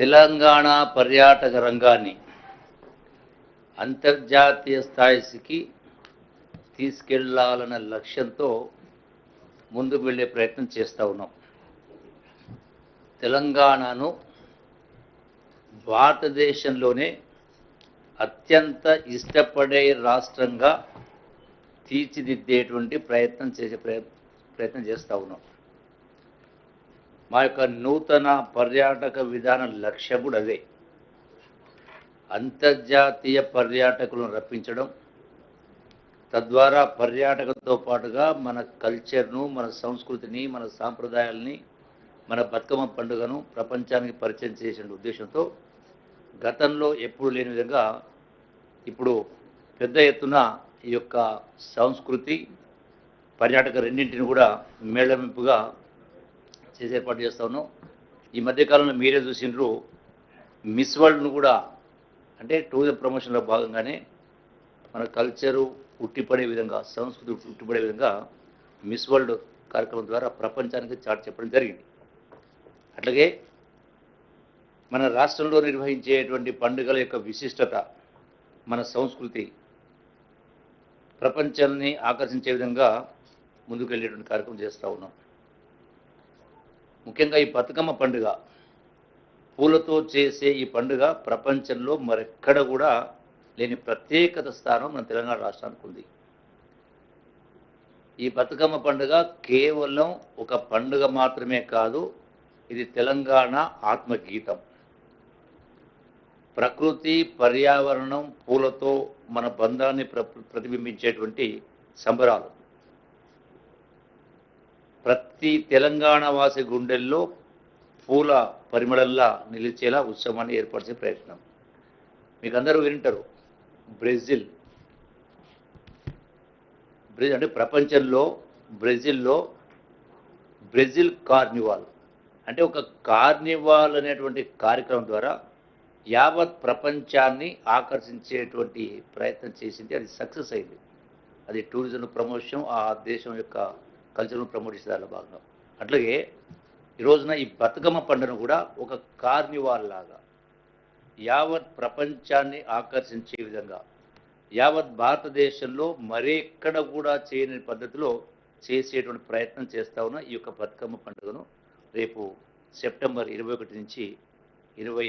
తెలంగాణ పర్యాటక రంగాన్ని అంతర్జాతీయ స్థాయికి తీసుకెళ్ళాలన్న లక్ష్యంతో ముందుకు వెళ్ళే ప్రయత్నం చేస్తూ ఉన్నాం. తెలంగాణను భారతదేశంలోనే అత్యంత ఇష్టపడే రాష్ట్రంగా తీర్చిదిద్దేటువంటి ప్రయత్నం చేసే ప్రయత్నం చేస్తూ ఉన్నాం. మా యొక్క నూతన పర్యాటక విధాన లక్ష్యం కూడా అదే. అంతర్జాతీయ పర్యాటకులను రప్పించడం తద్వారా పర్యాటకంతో పాటుగా మన కల్చర్ను మన సంస్కృతిని మన సాంప్రదాయాల్ని మన బతుకమ్మ పండుగను ప్రపంచానికి పరిచయం చేసే ఉద్దేశంతో గతంలో ఎప్పుడు లేని విధంగా ఇప్పుడు పెద్ద ఎత్తున ఈ యొక్క సంస్కృతి పర్యాటక రెండింటిని కూడా మేళవింపుగా చేసే ఏర్పాటు చేస్తా ఉన్నాం. ఈ మధ్యకాలంలో మీరే చూసినారు మిస్ వరల్డ్ను కూడా అంటే టూరిజం ప్రమోషన్లో భాగంగానే మన కల్చరు ఉట్టిపడే విధంగా సంస్కృతి ఉట్టిపడే విధంగా మిస్ వరల్డ్ కార్యక్రమం ద్వారా ప్రపంచానికి చాటు చెప్పడం జరిగింది. అట్లాగే మన రాష్ట్రంలో నిర్వహించేటువంటి పండుగల యొక్క విశిష్టత మన సంస్కృతి ప్రపంచాన్ని ఆకర్షించే విధంగా ముందుకు వెళ్ళేటువంటి కార్యక్రమం చేస్తూ ఉన్నాం. ముఖ్యంగా ఈ బతుకమ్మ పండుగ. పూలతో చేసే ఈ పండుగ ప్రపంచంలో మరెక్కడ కూడా లేని ప్రత్యేకత స్థానం మన తెలంగాణ రాష్ట్రానికి ఉంది. ఈ బతుకమ్మ పండుగ కేవలం ఒక పండుగ మాత్రమే కాదు ఇది తెలంగాణ ఆత్మగీతం. ప్రకృతి పర్యావరణం పూలతో మన బంధాన్ని ప్ర ప్రతిబింబించేటువంటి సంబరాలు. ప్రతి తెలంగాణ వాసి గుండెల్లో పూల పరిమళల్లా నిలిచేలా ఉత్సవాన్ని ఏర్పరిచే ప్రయత్నం. మీకు అందరూ వింటారు బ్రెజిల్. బ్రెజిల్ అంటే ప్రపంచంలో బ్రెజిల్లో బ్రెజిల్ కార్నివాల్. అంటే ఒక కార్నివాల్ అనేటువంటి కార్యక్రమం ద్వారా యావత్ ప్రపంచాన్ని ఆకర్షించేటువంటి ప్రయత్నం చేసింది. అది సక్సెస్ అయింది. అది టూరిజం ప్రమోషన్ ఆ దేశం యొక్క కల్చర్ను ప్రమోట్ చేసే దానిలో భాగంగా. అట్లాగే ఈ రోజున ఈ బతుకమ్మ పండుగను కూడా ఒక కార్నివాల్ లాగా యావత్ ప్రపంచాన్ని ఆకర్షించే విధంగా యావత్ భారతదేశంలో మరెక్కడ కూడా చేయని పద్ధతిలో చేసేటువంటి ప్రయత్నం చేస్తా ఉన్న ఈ యొక్క బతుకమ్మ పండుగను రేపు సెప్టెంబర్ ఇరవై ఒకటి నుంచి ఇరవై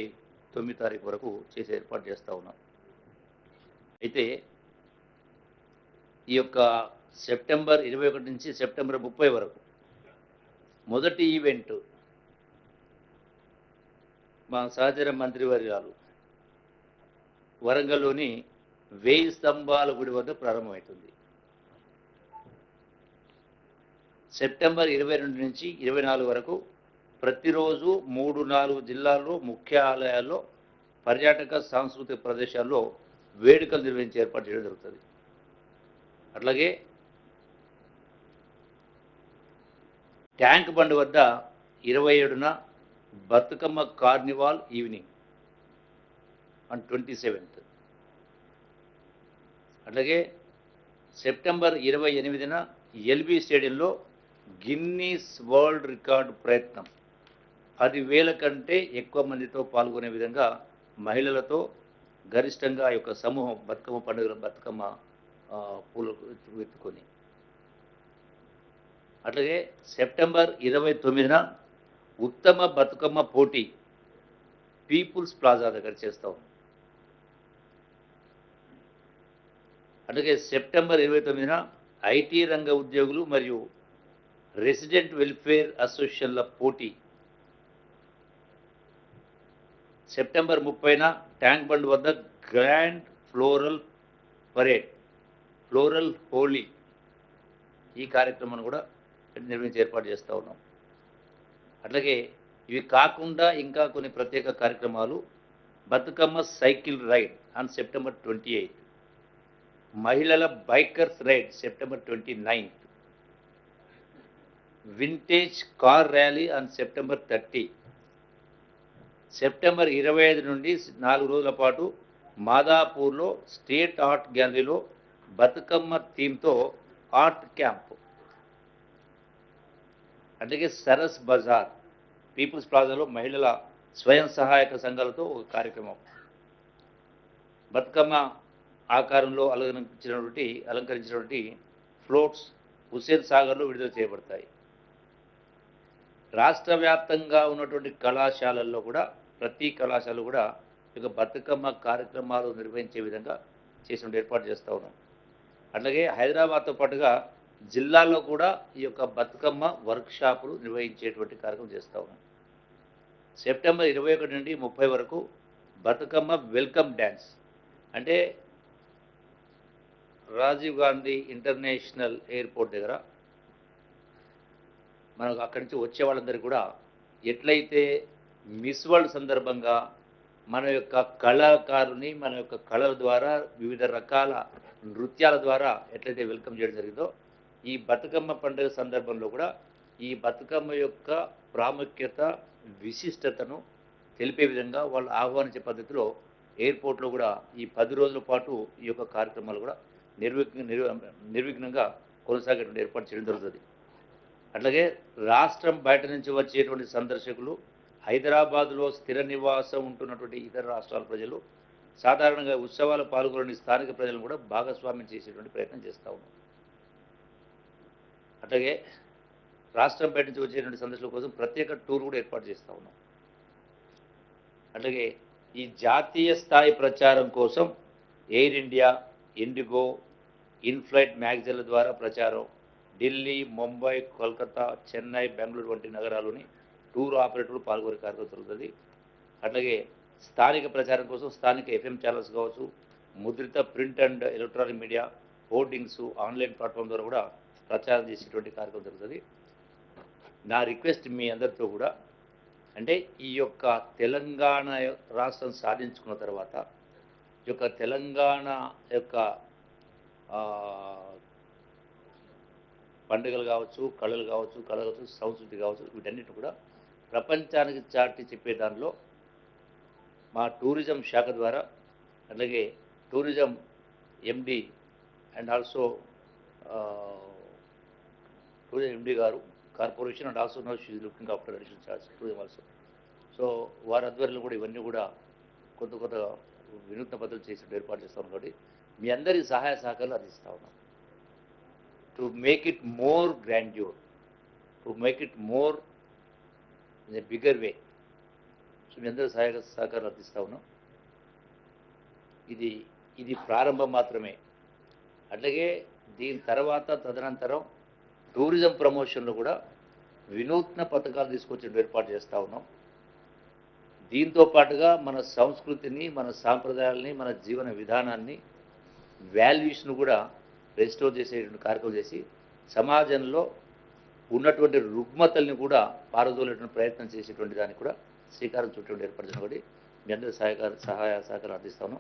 తొమ్మిది తారీఖు వరకు చేసే ఏర్పాటు చేస్తూ ఉన్నాం. అయితే ఈ యొక్క సెప్టెంబర్ ఇరవై ఒకటి నుంచి సెప్టెంబర్ ముప్పై వరకు. మొదటి ఈవెంట్ మా సహచర మంత్రివర్గాలు. వరంగల్లోని వేయి స్తంభాల గుడి వద్ద ప్రారంభమవుతుంది సెప్టెంబర్ ఇరవై రెండు నుంచి ఇరవై నాలుగు వరకు ప్రతిరోజు మూడు నాలుగు జిల్లాల్లో ముఖ్య ఆలయాల్లో పర్యాటక సాంస్కృతిక ప్రదేశాల్లో వేడుకలు నిర్వహించి ఏర్పాటు చేయడం జరుగుతుంది. అట్లాగే ట్యాంక్ బండ్ వద్ద ఇరవై ఏడున Bathukamma carnival evening on twenty seventh అలాగే సెప్టెంబర్ ఇరవై ఎనిమిదిన ఎల్బీ స్టేడియంలో గిన్నీస్ వరల్డ్ రికార్డు ప్రయత్నం. పదివేల కంటే ఎక్కువ మందితో పాల్గొనే విధంగా మహిళలతో గరిష్టంగా ఆ యొక్క సమూహం బతుకమ్మ పండుగ బతుకమ్మ పూలు ఎత్తుకొని అట్లాగే సెప్టెంబర్ ఇరవై తొమ్మిదిన ఉత్తమ బతుకమ్మ పోటీ పీపుల్స్ ప్లాజా దగ్గర చేస్తాం అట్లాగే సెప్టెంబర్ ఇరవై తొమ్మిదిన ఐటీ రంగ ఉద్యోగులు మరియు రెసిడెంట్ వెల్ఫేర్ అసోసియేషన్ల పోటీ. సెప్టెంబర్ ముప్పైన ట్యాంక్ బండ్ వద్ద grand floral parade floral Holi ఈ కార్యక్రమాన్ని కూడా నిర్వహించి ఏర్పాటు చేస్తూ ఉన్నాం. అట్లాగే ఇవి కాకుండా ఇంకా కొన్ని ప్రత్యేక కార్యక్రమాలు. Bathukamma cycle ride on September twenty eighth మహిళల bikers ride September twenty ninth. Vintage car rally on September thirty. September ఇరవై ఐదు నుండి నాలుగు రోజుల పాటు మాదాపూర్లో స్టేట్ ఆర్ట్ గ్యాలరీలో బతుకమ్మ థీమ్తో ఆర్ట్ క్యాంప్. అందుకే సరస్ బజార్ పీపుల్స్ ప్లాజాలో మహిళల స్వయం సహాయక సంఘాలతో ఒక కార్యక్రమం. బతుకమ్మ ఆకారంలో అలంకరించినటువంటి అలంకరించినటువంటి ఫ్లోట్స్ హుస్సేన్ సాగర్లో విడుదల చేయబడతాయి. రాష్ట్ర వ్యాప్తంగా ఉన్నటువంటి కళాశాలల్లో కూడా ప్రతి కళాశాల కూడా ఇక బతుకమ్మ కార్యక్రమాలు నిర్వహించే విధంగా చేసిన ఏర్పాటు చేస్తూ ఉన్నాం. అట్లాగే హైదరాబాద్తో పాటుగా జిల్లాలో కూడా ఈ యొక్క బతుకమ్మ వర్క్షాపులు నిర్వహించేటువంటి కార్యక్రమం చేస్తూ ఉన్నాం. సెప్టెంబర్ ఇరవై ఒకటి నుండి ముప్పై వరకు బతుకమ్మ వెల్కమ్ డ్యాన్స్ అంటే రాజీవ్ గాంధీ ఇంటర్నేషనల్ ఎయిర్పోర్ట్ దగ్గర మనకు అక్కడి నుంచి వచ్చే వాళ్ళందరూ కూడా ఎట్లయితే మిస్ వరల్డ్ సందర్భంగా మన యొక్క కళాకారుని మన యొక్క కళల ద్వారా వివిధ రకాల నృత్యాల ద్వారా ఎట్లయితే వెల్కమ్ చేయడం జరిగిందో ఈ బతుకమ్మ పండుగ సందర్భంలో కూడా ఈ బతుకమ్మ యొక్క ప్రాముఖ్యత విశిష్టతను తెలిపే విధంగా వాళ్ళు ఆహ్వానించే పద్ధతిలో ఎయిర్పోర్ట్లో కూడా ఈ పది రోజుల పాటు ఈ యొక్క కార్యక్రమాలు కూడా నిర్విఘ్న నిర్విఘ్నంగా కొనసాగేటువంటి ఏర్పాటు చేయడం జరుగుతుంది. అట్లాగే రాష్ట్రం బయట నుంచి వచ్చేటువంటి సందర్శకులు హైదరాబాద్లో స్థిర నివాసం ఉంటున్నటువంటి ఇతర రాష్ట్రాల ప్రజలు సాధారణంగా ఉత్సవాలు పాల్గొనే స్థానిక ప్రజలను కూడా భాగస్వామ్యం చేసేటువంటి ప్రయత్నం చేస్తూ ఉన్నాం అట్లాగే రాష్ట్రం బయట నుంచి వచ్చేటువంటి సందర్శకుల కోసం ప్రత్యేక టూర్ కూడా ఏర్పాటు చేస్తూ ఉన్నాం. అట్లాగే ఈ జాతీయ స్థాయి ప్రచారం కోసం ఎయిర్ ఇండియా ఇండిగో ఇన్ఫ్లైట్ మ్యాగజైన్ల ద్వారా ప్రచారం ఢిల్లీ ముంబై కోల్కతా చెన్నై బెంగళూరు వంటి నగరాల్లోని టూర్ ఆపరేటర్లు పాల్గొనే కార్యక్రమం జరుగుతుంది. అట్లాగే స్థానిక ప్రచారం కోసం స్థానిక ఎఫ్ఎం ఛానల్స్ కావచ్చు ముద్రిత print and electronic media hoardings online platform ద్వారా కూడా ప్రచారం చేసేటువంటి కార్యక్రమం జరుగుతుంది. నా రిక్వెస్ట్ మీ అందరితో కూడా అంటే ఈ యొక్క తెలంగాణ రాష్ట్రం సాధించుకున్న తర్వాత ఈ యొక్క తెలంగాణ యొక్క పండుగలు కావచ్చు కళలు కావచ్చు కళ కావచ్చు సంస్కృతి కావచ్చు వీటన్నిటి కూడా ప్రపంచానికి చాటి చెప్పే దానిలో మా టూరిజం శాఖ ద్వారా అలాగే tourism MD and also tourism MD గారు corporation and also no she's looking after additional charge tourism also so వారి ఆధ్వర్యంలో కూడా ఇవన్నీ కూడా కొత్త కొత్త వినూత్న పద్ధతులు చేసి ఏర్పాటు చేస్తాం కాబట్టి మీ అందరి సహాయ సహకారాలు అందిస్తూ ఉన్నాం. To make it more grandeur to make it more in a bigger way so మీ అందరి సహాయ సహకారాలు అందిస్తూ ఉన్నాం. ఇది ఇది ప్రారంభం మాత్రమే. అట్లాగే దీని తర్వాత తదనంతరం టూరిజం ప్రమోషన్లో కూడా వినూత్న పథకాలు తీసుకొచ్చి ఏర్పాటు చేస్తూ ఉన్నాం. దీంతో పాటుగా మన సంస్కృతిని మన సాంప్రదాయాలని మన జీవన విధానాన్ని వాల్యూస్ను కూడా రెస్టోర్ చేసేటువంటి కార్యక్రమం చేసి సమాజంలో ఉన్నటువంటి రుగ్మతల్ని కూడా పారదోలేటువంటి ప్రయత్నం చేసేటువంటి దానికి కూడా శ్రీకారం చుట్టూ ఏర్పడుతున్న కూడా మీ అందరి సహకార సహాయ సహకారం అందిస్తాను